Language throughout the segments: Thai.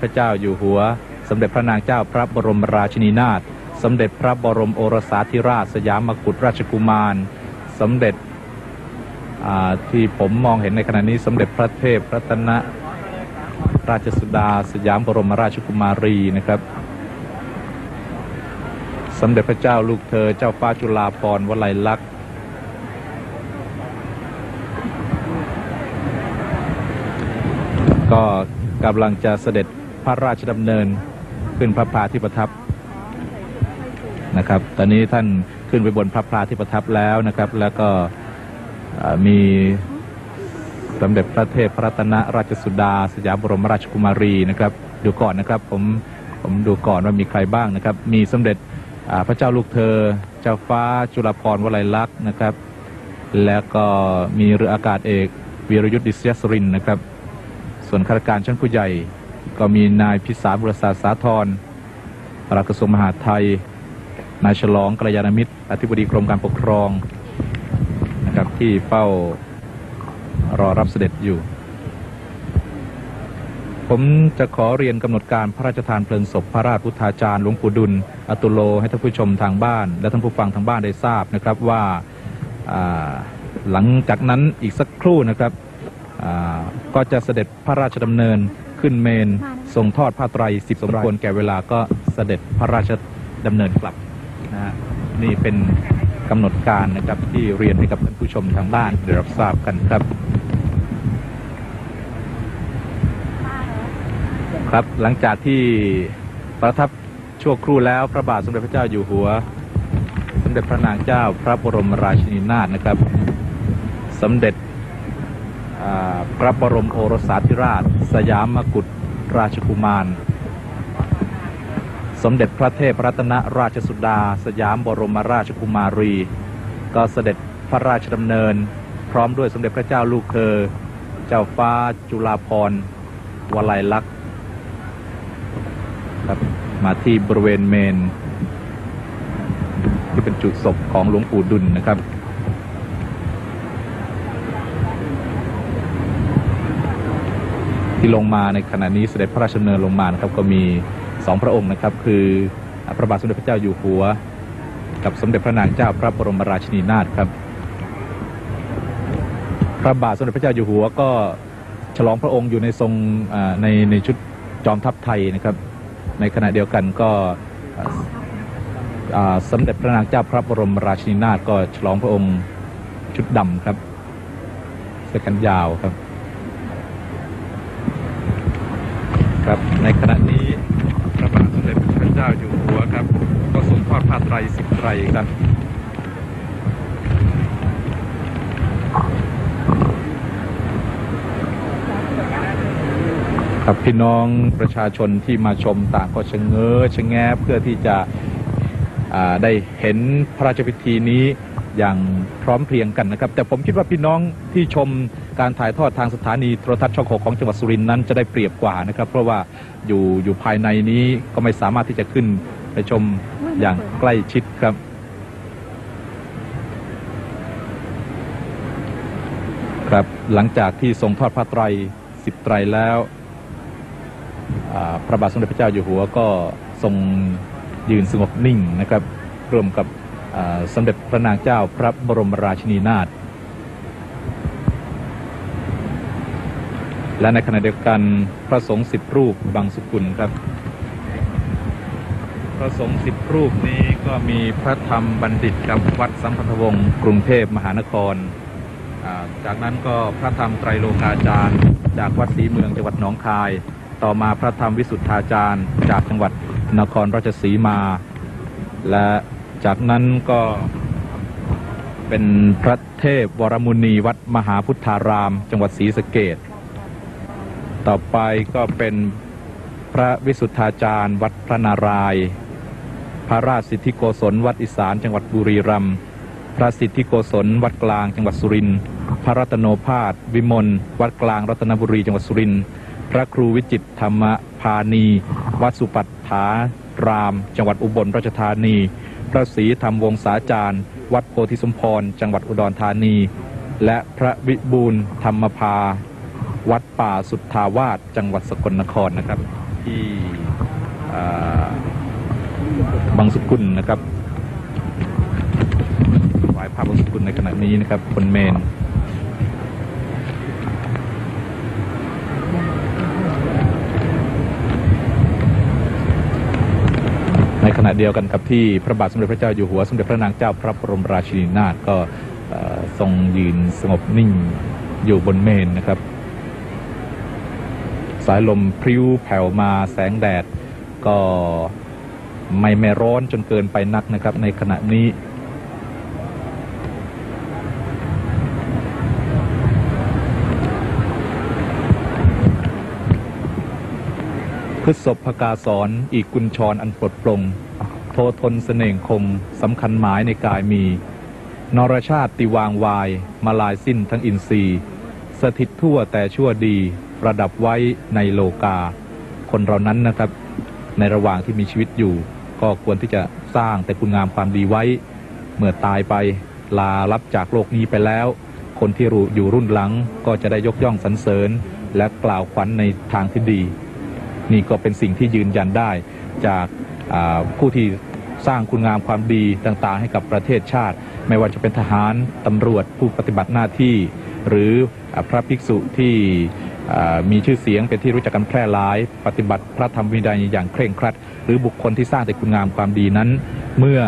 พระเจ้าอยู่หัว สมเด็จพระนางเจ้าพระบรมราชินีนาถ สมเด็จพระบรมโอรสาธิราชสยามกุฎราชกุมาร สมเด็จที่ผมมองเห็นในขณะนี้สมเด็จพระเทพรัตนราชสุดาสยามบรมราชกุมารีนะครับ สมเด็จพระเจ้าลูกเธอเจ้าฟ้าจุฬาภรณ์วลัยลักษณ์ก็กำลังจะเสด็จ พระราชดำเนินขึ้นพระพาที่ประทับนะครับ ตอนนี้ท่านขึ้นไปบนพระพาที่ประทับแล้วนะครับ แล้วก็มีสมเด็จพระเทพพระรัตนราชสุดา สยามบรมราชกุมารีนะครับดูก่อนนะครับผมผมดูก่อนว่ามีใครบ้างนะครับ มีสมเด็จพระเจ้าลูกเธอ เจ้าฟ้าจุฬาภรณ์วลัยลักษณ์นะครับ แล้วก็มีเรืออากาศเอกวีรยุทธ์ดิษยสรินนะครับ ส่วนข้าราชการชั้นผู้ใหญ่ ก็มีนายพิสารบุรษาสาธรปลัดกระทรวงมหาดไทย นายฉลองกัลยาณมิตร อธิบดีกรมการปกครองนะครับที่เฝ้ารอรับเสด็จอยู่ ผมจะขอเรียนกำหนดการพระราชทานเพลิงศพพระราชพุทธาจารย์หลวงปู่ดุลอตุโลให้ท่านผู้ชมทางบ้าน และท่านผู้ฟังทางบ้านได้ทราบนะครับว่าหลังจากนั้นอีกสักครู่นะครับก็จะเสด็จพระราชดำเนิน ขึ้นเมนทรงทอดผ้าไตรสิบสมควรแก่เวลาก็เสด็จพระราชดำเนินกลับนะฮะนี่เป็นกำหนดการนะครับที่เรียนให้กับท่านผู้ชมทางบ้านได้รับทราบกันครับ ครับหลังจากที่ประทับชั่วครู่แล้วพระบาทสมเด็จพระเจ้าอยู่หัว สมเด็จพระนางเจ้าพระบรมราชินีนาถนะครับสมเด็จ พระบรมโอรสาธิราช สยามกุฎราชกุมาร สมเด็จพระเทพรัตนราชสุดา สยามบรมราชกุมารี ก็เสด็จพระราชดำเนิน พร้อมด้วยสมเด็จพระเจ้าลูกเธอ เจ้าฟ้าจุฬาภรณ์วลัยลักษณ์ครับมาที่บริเวณเมน ที่เป็นจุดศพของหลวงปู่ดุลนะครับ ที่ลงมาในขณะนี้เสด็จพระราชดำเนินลงมานะครับก็มีสองพระองค์นะครับ คือพระบาทสมเด็จพระเจ้าอยู่หัว กับสมเด็จพระนางเจ้าพระบรมราชินีนาถครับ พระบาทสมเด็จพระเจ้าอยู่หัวก็ฉลองพระองค์อยู่ในทรงในในชุดจอมทัพไทยนะครับ ในขณะเดียวกันก็สมเด็จพระนางเจ้าพระบรมราชินีนาถก็ฉลองพระองค์ชุดดำครับเสื้อแขนยาวครับ ครับ ในขณะนี้พระบาทสมเด็จพระเจ้าอยู่หัวครับ ก็ทรงทอดผ้าไตรสิบไตรครับครับพี่น้องประชาชนที่มาชมต่างก็ชะเง้อชะแงะเพื่อที่จะได้เห็นพระราชพิธีนี้ อย่างพร้อมเพรียงกันนะครับ แต่ผมคิดว่าพี่น้องที่ชมการถ่ายทอดทางสถานีโทรทัศน์ช่องหกของจังหวัดสุรินทร์นั้นจะได้เปรียบกว่านะครับ เพราะว่าอยู่อยู่ภายในนี้ก็ไม่สามารถที่จะขึ้นไปชมอย่างใกล้ชิดครับครับหลังจากที่ทรงทอดผ้าไตรสิบไตรแล้วพระบาทสมเด็จพระเจ้าอยู่หัวก็ทรงยืนสงบนิ่งนะครับร่วมกับ สมเด็จพระนางเจ้าพระบรมราชินีนาถและในขณะเดียวกันพระสงฆ์สิบรูปบางสุกุลครับ พระสงฆ์สิบรูปนี้ก็มีพระธรรมบัณฑิตกับวัดสัมพันธวงศ์กรุงเทพมหานคร จากนั้นก็พระธรรมไตรโลกาจารย์ จากวัดศรีเมืองจังหวัดหนองคาย ต่อมาพระธรรมวิสุทธาจารย์ จากจังหวัดนครราชสีมา และ จากนั้นก็เป็นพระเทพวรมุนีวัดมหาพุทธาราม จังหวัดศรีสะเกดต่อไปก็เป็นพระวิสุทธาจารย์ วัดพระนารายณ์พระราชสิทธิโกศล วัดอีสาน จังหวัดบุรีรัมย์พระสิทธิโกศล วัดกลางจังหวัดสุรินทร์พระรัตโนภาสวิมลวัดกลางรัตนบุรีจังหวัดสุรินทร์พระครูวิจิตธรรมพานี วัดสุปัฏฐาราม จังหวัดอุบลราชธานี พระศรีธรรมวงศาจารย์ วัดโพธิสมพร จังหวัดอุดรธานี และพระวิบูลธรรมภา วัดป่าสุทธาวาสจังหวัดสกลนครนะครับ ที่บางสุกุลนะครับหวายภาพบางสุกุลในขณะนี้นะครับบนเมน ขณะเดียวกันกับที่พระบาทสมเด็จพระเจ้าอยู่หัวสมเด็จพระนางเจ้าพระบรมราชินีนาถก็ทรงยืนสงบนิ่งอยู่บนเมนนะครับ สายลมพริ้วแผ่วมาแสงแดดก็ไม่ไม่ร้อนจนเกินไปนักนะครับ ในขณะนี้พฤษภกาสอนอีกกุญชรอันปลดปลง ททนเสน่งคงสำคัญหมายในกายมี นรชาติติวางวาย มาลายสิ้นทั้งอินทรีย์ สถิตทั่วแต่ชั่วดีประดับไว้ในโลกา คนเรานั้นนะครับ ในระหว่างที่มีชีวิตอยู่ ก็ควรที่จะสร้างแต่คุณงามความดีไว้ เมื่อตายไปลารับจากโลกนี้ไปแล้ว คนที่รู้อยู่รุ่นหลังก็จะได้ยกย่องสรรเสริญ และกล่าวขวัญในทางที่ดี นี่ก็เป็นสิ่งที่ยืนยันได้จากผู้ที่ สร้างคุณงามความดีต่างๆ ให้กับประเทศชาติ ไม่ว่าจะเป็นทหารตำรวจผู้ปฏิบัติหน้าที่ หรือพระภิกษุที่มีชื่อเสียงเป็นที่รู้จักกันแพร่หลาย ปฏิบัติพระธรรมวินัยอย่างเคร่งครัด หรือบุคคลที่สร้างแต่คุณงามความดีนั้น เมื่อ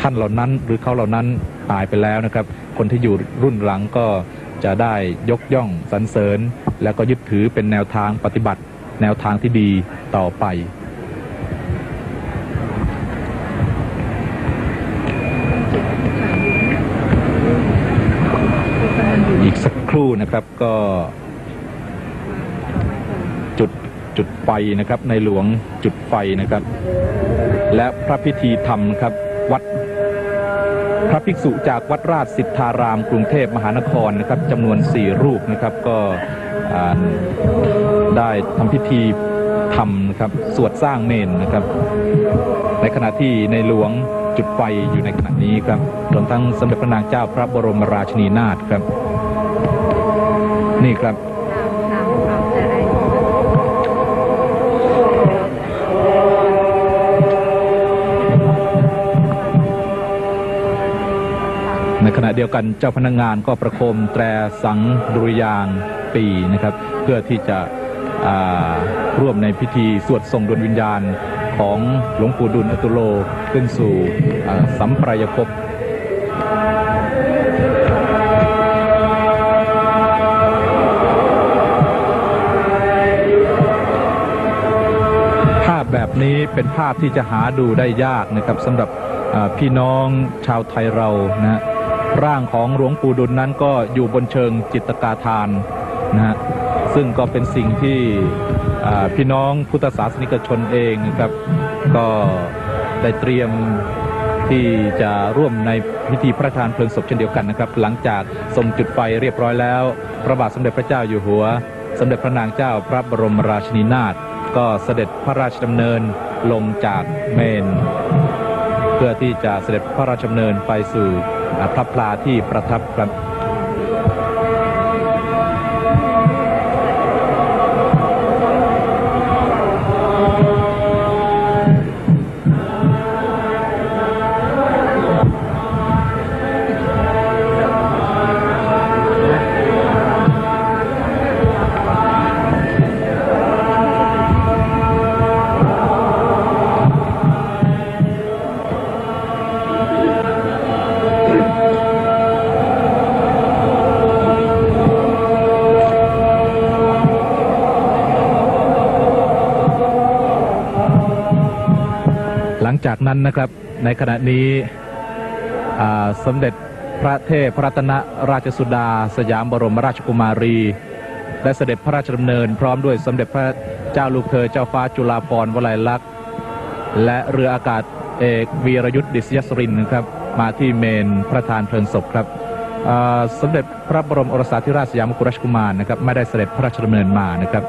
ท่านเหล่านั้นหรือเขาเหล่านั้นตายไปแล้วนะครับ คนที่อยู่รุ่นหลังก็จะได้ยกย่องสรรเสริญ แล้วก็ยึดถือเป็นแนวทางปฏิบัติ แนวทางที่ดีต่อไป สักครู่นะครับก็จุดจุดไฟนะครับ ในหลวงจุดไฟนะครับ และพระพิธีธรรมครับวัดพระภิกษุจากวัดราชสิทธาราม กรุงเทพมหานครนะครับจำนวนสี่รูปนะครับก็ได้ทำพิธีทำนะครับสวดสร้างเมนนะครับ ในขณะที่ในหลวงจุดไฟอยู่ในขณะนี้ครับรวมทั้งสมเด็จพระนางเจ้าพระบรมราชินีนาถครับ นี่ครับ ในขณะเดียวกันเจ้าพนักงานก็ประโคมแตรสังดุริยางปีนะครับ เพื่อที่จะร่วมในพิธีสวดส่งดวงวิญญาณของหลวงปู่ดุลอตุโลขึ้นสู่สัมปรายภพ นี้เป็นภาพที่จะหาดูได้ยากนะครับสำหรับพี่น้องชาวไทยเรานะร่างของหลวงปู่ดุลนั้นก็อยู่บนเชิงจิตกาทานนะฮะซึ่งก็เป็นสิ่งที่พี่น้องพุทธศาสนิกชนเองนะครับก็ได้เตรียมที่จะร่วมในพิธีพระราชทานเพลิงศพเช่นเดียวกันนะครับ หลังจากทรงจุดไฟเรียบร้อยแล้ว พระบาทสมเด็จพระเจ้าอยู่หัว สมเด็จพระนางเจ้าพระบรมราชินีนาถ ก็เสด็จพระราชดำเนินลงจากเมน เพื่อที่จะเสด็จพระราชดำเนินไปสู่พระพลาที่ประทับ นั้นนะครับ ในขณะนี้สมเด็จพระเทพระรัตนราชสุดา สยามบรมราชกุมารี และเสด็จพระราชดำเนิน พร้อมด้วยสมเด็จพระเจ้าลูกเธอเจ้าฟ้าจุฬาภรณ์วลัยลักษณ์และเรืออากาศเอกวีรยุทธ์ดิษยสรินครับมาที่เมนพระทานเพลิงศพครับสมเด็จพระบรมโอรสาธิราชสยามกุฎราชกุมารนะครับไม่ได้เสด็จพระราชดำเนินมานะครับ